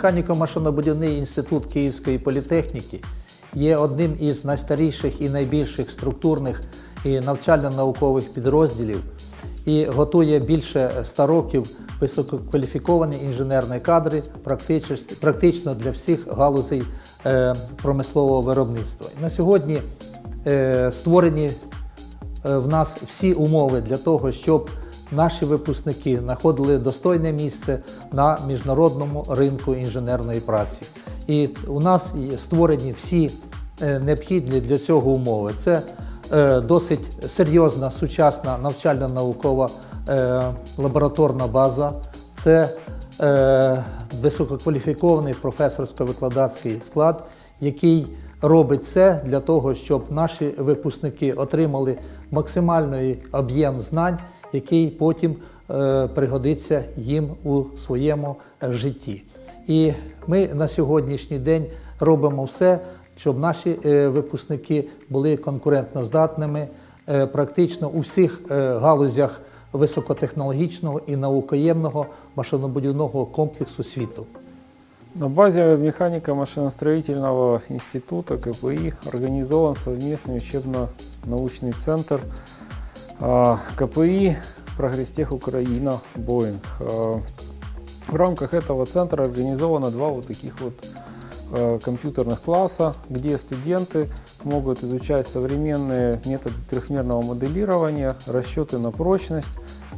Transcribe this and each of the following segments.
Механіко-машинобудівний інститут Київської політехніки є одним із найстаріших і найбільших структурних і навчально-наукових підрозділів і готує більше 100 років висококваліфіковані інженерні кадри практично, для всіх галузей е, промислового виробництва. На сьогодні е, створені е, в нас всі умови для того, щоб наші випускники знаходили достойне місце на міжнародному ринку інженерної праці. І у нас створені всі е, необхідні для цього умови. Це е, досить серйозна сучасна навчально-наукова е, лабораторна база, це висококваліфікований професорсько-викладацький склад, який робить все для того, щоб наші випускники отримали максимальний об'єм знань, який потім е, пригодиться їм у своєму е, житті. І ми на сьогоднішній день робимо все, щоб наші е, випускники були конкурентноздатними практично у всіх галузях високотехнологічного і наукоємного машинобудівного комплексу світу. На базе механико-машиностроительного института КПИ организован совместный учебно-научный центр КПИ «Прогрестех Украина» Боинг. А, В рамках этого центра организовано два вот таких вот а, компьютерных класса, где студенты могут изучать современные методы трехмерного моделирования, расчеты на прочность,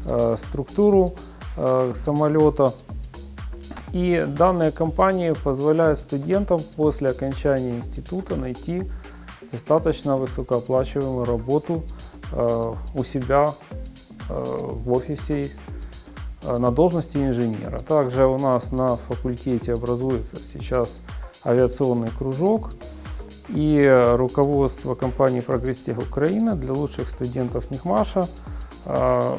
а, структуру а, самолета, и данные компании позволяют студентам после окончания института найти достаточно высокооплачиваемую работу у себя э, в офисе э, на должности инженера. Также у нас на факультете образуется сейчас авиационный кружок, и э, руководство компании «Прогрестех Украина» для лучших студентов НИХМАШа э,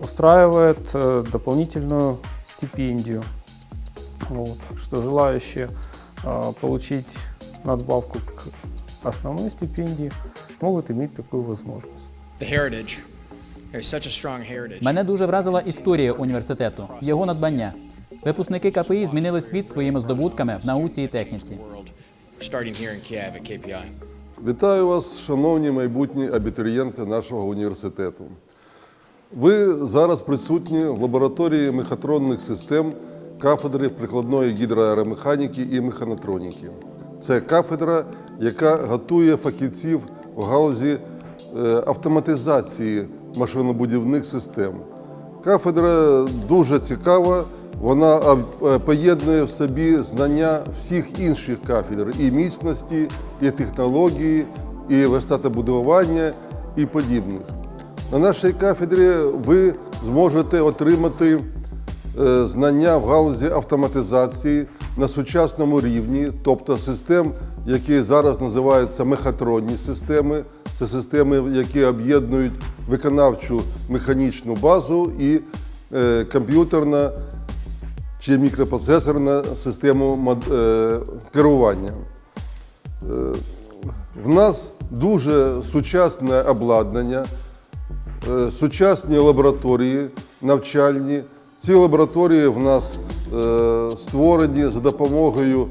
устраивает э, дополнительную стипендию. Вот. Так что желающие э, получить надбавку к основной стипендии могут иметь такую возможность. the heritage. There's such a strong heritage. Мене дуже вразила історія університету, його надбання. Випускники КПІ змінили світ своїми здобутками в науці і техніці. Starting here in Kiev at KPI. Вітаю вас, шановні майбутні абітурієнти нашого університету. Ви зараз присутні в лабораторії мехатронних систем кафедри прикладної гідроаеромеханіки і механотроніки. Це кафедра, яка готує фахівців в галузі е, автоматизації машинобудівних систем. Кафедра дуже цікава, вона е, поєднує в собі знання всіх інших кафедр і міцності, і технології, і верстатобудування, і подібних. На нашій кафедрі ви зможете отримати е, знання в галузі автоматизації на сучасному рівні, тобто систем, які зараз називаються мехатронні системи. Це системи, які об'єднують виконавчу механічну базу і е, комп'ютерна чи мікропроцесорна систему е, керування. Е, В нас дуже сучасне обладнання, сучасні лабораторії навчальні. Ці лабораторії в нас створені за допомогою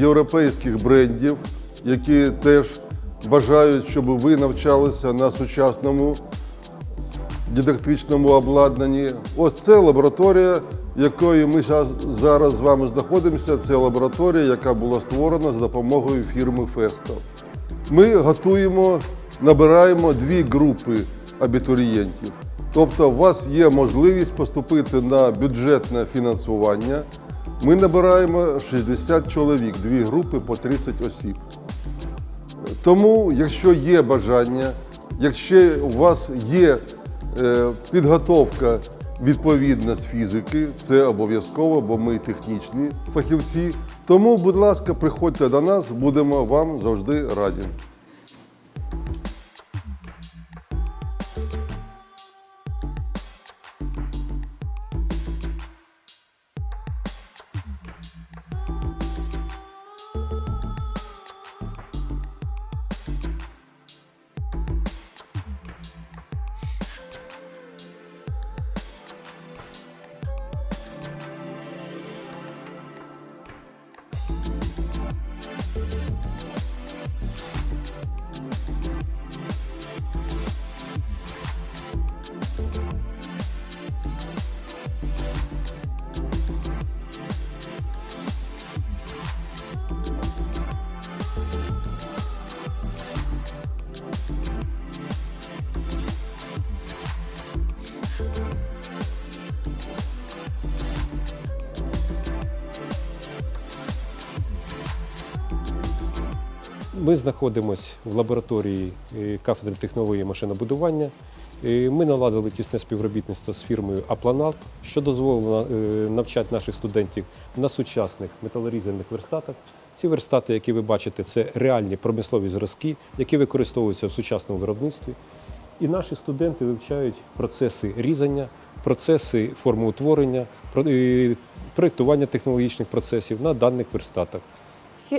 європейських брендів, які теж бажають, щоб ви навчалися на сучасному дидактичному обладнанні. Ось це лабораторія, якою ми зараз з вами знаходимося. Це лабораторія, яка була створена за допомогою фірми Фесто. Ми готуємо, набираємо дві групи абітурієнтів. Тобто, у вас є можливість поступити на бюджетне фінансування. Ми набираємо 60 чоловік, дві групи по 30 осіб. Тому, якщо є бажання, якщо у вас є е, підготовка відповідна з фізики, це обов'язково, бо ми технічні фахівці. Тому, будь ласка, приходьте до нас, будемо вам завжди раді. Ми знаходимося в лабораторії е, кафедри технології машинобудування. Е, Ми наладили тісне співробітництво з фірмою Апланалт, що дозволило е, навчати наших студентів на сучасних металорізальних верстатах. Ці верстати, які ви бачите, це реальні промислові зразки, які використовуються в сучасному виробництві. І наші студенти вивчають процеси різання, процеси формоутворення, про- проєктування технологічних процесів на даних верстатах.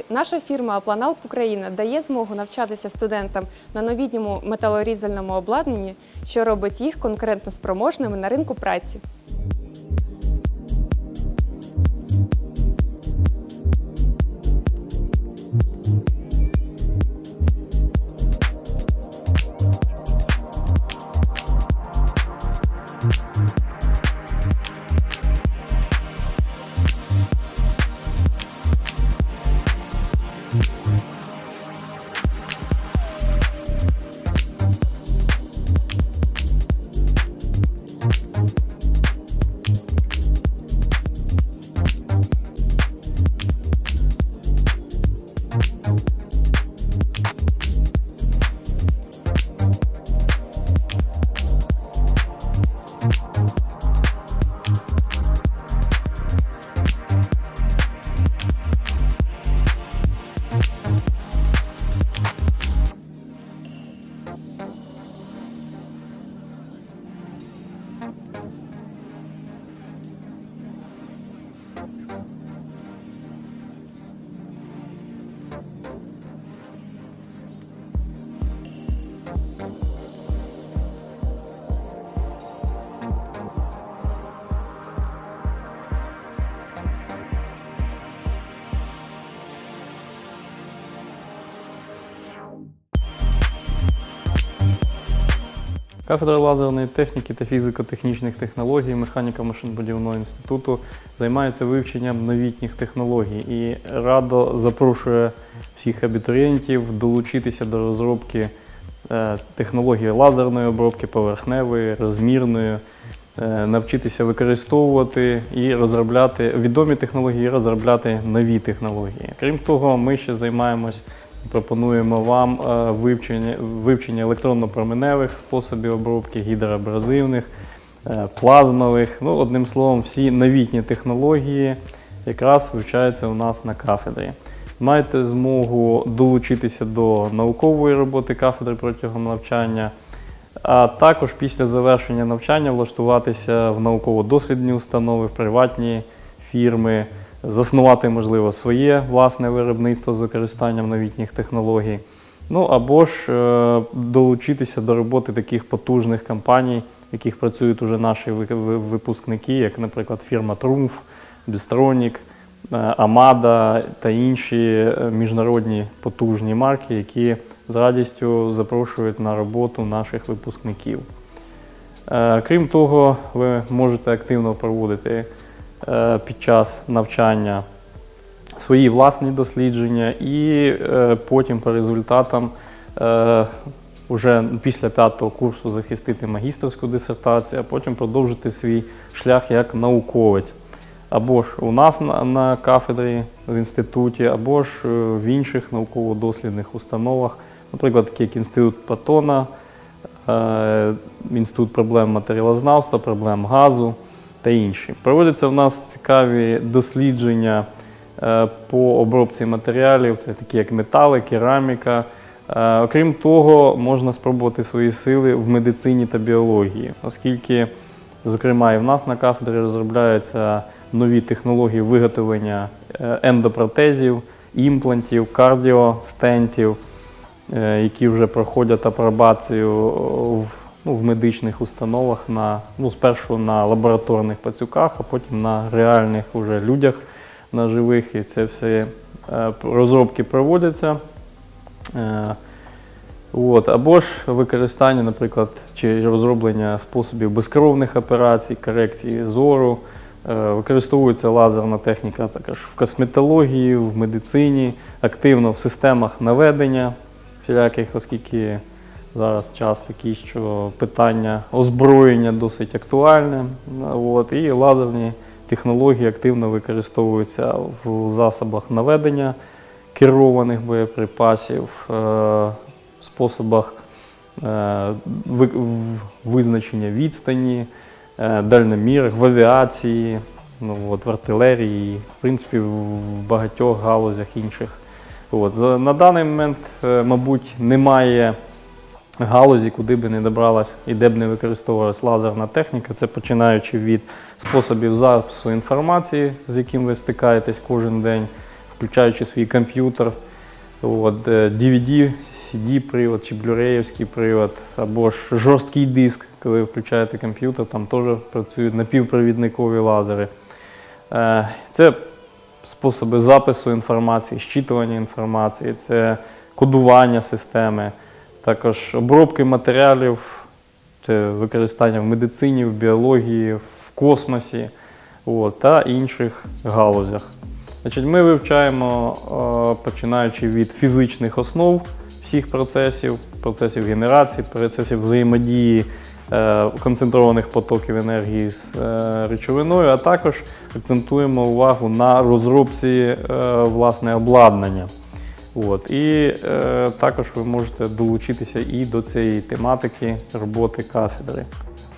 Наша фірма Апланалп Україна дає змогу навчатися студентам на новітньому металорізальному обладнанні, що робить їх конкурентно спроможними на ринку праці. Кафедра лазерної техніки та фізико-технічних технологій механіка машинобудівного інституту займається вивченням новітніх технологій і радо запрошує всіх абітурієнтів долучитися до розробки е, технології лазерної обробки, поверхневої, розмірної, е, навчитися використовувати і розробляти відомі технології, і розробляти нові технології. Крім того, ми ще займаємось Пропонуємо вам е, вивчення, вивчення електронно-променевих способів обробки, гідроабразивних, е, плазмових. Ну, одним словом, всі новітні технології якраз вивчаються у нас на кафедрі. Маєте змогу долучитися до наукової роботи кафедри протягом навчання, а також після завершення навчання влаштуватися в науково-дослідні установи, в приватні фірми, заснувати, можливо, своє власне виробництво з використанням новітніх технологій. Ну або ж е, долучитися до роботи таких потужних компаній, в яких працюють уже наші ви- ви- випускники, як, наприклад, фірма Трумф, Бістронік, Амада та інші е, міжнародні потужні марки, які з радістю запрошують на роботу наших випускників. Е, Крім того, ви можете активно проводити е, під час навчання свої власні дослідження і е, потім по результатам е, уже після п'ятого курсу захистити магістерську дисертацію, а потім продовжити свій шлях як науковець. Або ж у нас на, на кафедрі в інституті, або ж е, в інших науково-дослідних установах, наприклад, такі як інститут Патона, е, інститут проблем матеріалознавства, проблем газу та інші. Проводяться в нас цікаві дослідження е, по обробці матеріалів, це такі як метали, кераміка. Е, Окрім того, можна спробувати свої сили в медицині та біології, оскільки, зокрема, і в нас на кафедрі розробляються нові технології виготовлення е, ендопротезів, імплантів, кардіостентів, які вже проходять апробацію в, ну, в медичних установах на, ну, спершу на лабораторних пацюках, а потім на реальних уже людях, на живих. І це все е, розробки проводяться. Е, От, або ж використання, наприклад, чи розроблення способів безкровних операцій, корекції зору. Е, Використовується лазерна техніка також в косметології, в медицині, активно в системах наведення всіляких, оскільки зараз час такий, що питання озброєння досить актуальне. От, і лазерні технології активно використовуються в засобах наведення керованих боєприпасів, е, способах е, визначення відстані, е, дальномірах, в авіації, ну, от, в артилерії, в принципі, в багатьох галузях інших. От. На даний момент, е, мабуть, немає галузі, куди би не добралась і де б не використовувалась лазерна техніка. Це починаючи від способів запису інформації, з яким ви стикаєтесь кожен день, включаючи свій комп'ютер, е, DVD, CD-привод чи блюреївський привод, або ж жорсткий диск, коли ви включаєте комп'ютер, там теж працюють напівпровідникові лазери. Е, Це способи запису інформації, щитування інформації, це кодування системи, також обробки матеріалів, це використання в медицині, в біології, в космосі от, та інших галузях. Значить, ми вивчаємо, е, починаючи від фізичних основ всіх процесів, процесів генерації, процесів взаємодії е, концентрованих потоків енергії з е, речовиною, а також акцентуємо увагу на розробці власне обладнання. От. І е, також ви можете долучитися і до цієї тематики роботи кафедри.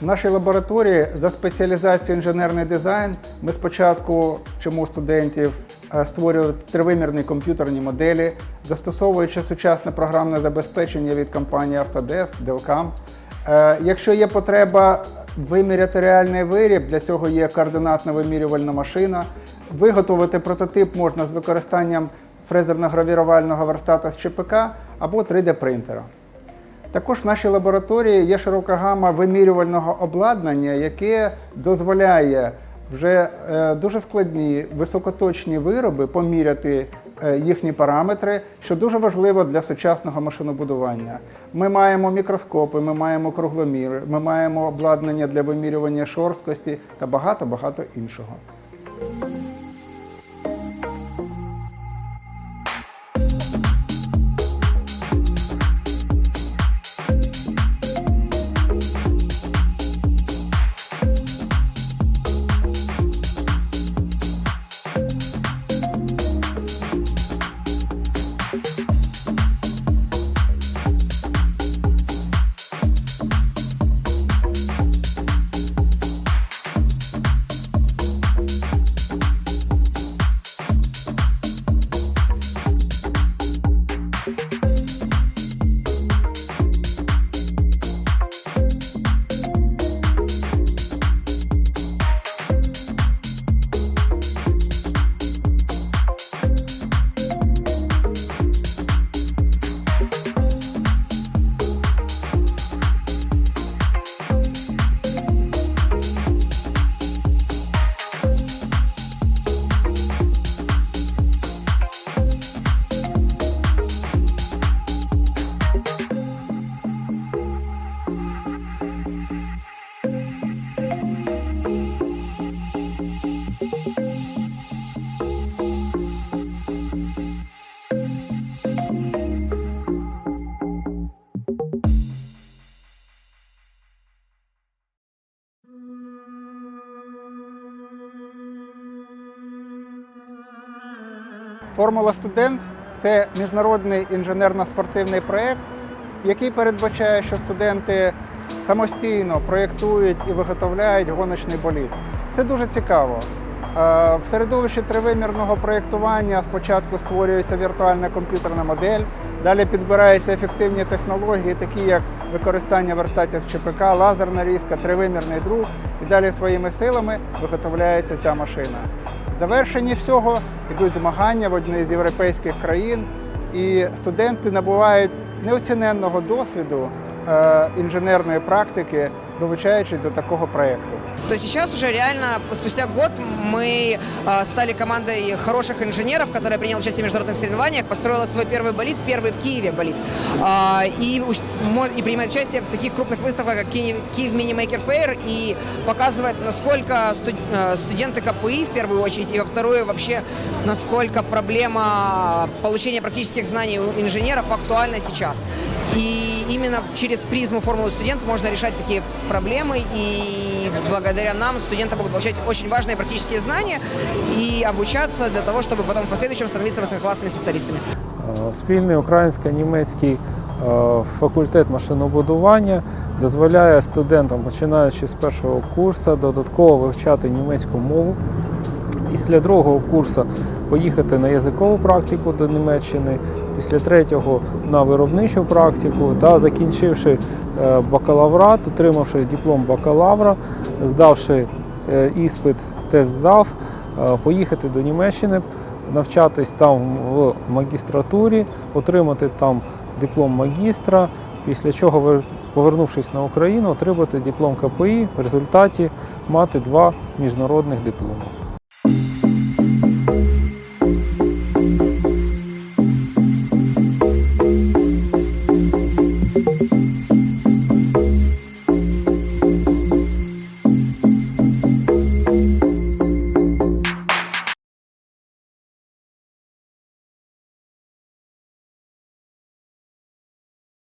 В нашій лабораторії за спеціалізацією інженерний дизайн ми спочатку вчимо студентів е, створювати тривимірні комп'ютерні моделі, застосовуючи сучасне програмне забезпечення від компанії Autodesk, Delcam. Е, Якщо є потреба виміряти реальний виріб, для цього є координатна вимірювальна машина. Виготовити прототип можна з використанням фрезерно-гравірувального верстата з ЧПК або 3D-принтера. Також в нашій лабораторії є широка гама вимірювального обладнання, яке дозволяє вже е, дуже складні високоточні вироби поміряти е, їхні параметри, що дуже важливо для сучасного машинобудування. Ми маємо мікроскопи, ми маємо кругломіри, ми маємо обладнання для вимірювання шорсткості та багато-багато іншого. Формула студент це міжнародний інженерно-спортивний проєкт, який передбачає, що студенти самостійно проєктують і виготовляють гоночний болід. Це дуже цікаво. Е, В середовищі тривимірного проєктування спочатку створюється віртуальна комп'ютерна модель, далі підбираються ефективні технології, такі як використання верстатів ЧПК, лазерна різка, тривимірний друк, і далі своїми силами виготовляється ця машина. Завершенні всього йдуть змагання в одній з європейських країн, і студенти набувають неоціненного досвіду е, інженерної практики, долучаючись до такого проєкту. То сейчас уже реально спустя год мы э, стали командой хороших инженеров, которая приняла участие в международных соревнованиях, построила свой первый болид, первый в Киеве болид. А, и и принимает участие в таких крупных выставках, как Ки- Киев Mini Maker Fair, и показывает, насколько э, студенты КПИ, в первую очередь, и во вторую вообще, насколько проблема получения практических знаний у инженеров актуальна сейчас. И именно через призму формулы студента можно решать такие проблемы, и благодаря нам студенты могут получать очень важные практические знания и обучаться для того, чтобы потом в последующем становиться высококлассными специалистами. Е, Спільний українсько-німецький е, факультет машинобудування дозволяє студентам, починаючи з першого курсу, додатково вивчати німецьку мову. Після другого курсу поїхати на язикову практику до Німеччини, після третього на виробничу практику та закінчивши е, бакалаврат, отримавши диплом бакалавра, здавши е, іспит, тест здав, е, поїхати до Німеччини, навчатись там в магістратурі, отримати там диплом магістра, після чого, повернувшись на Україну, отримати диплом КПІ, в результаті мати два міжнародних дипломи.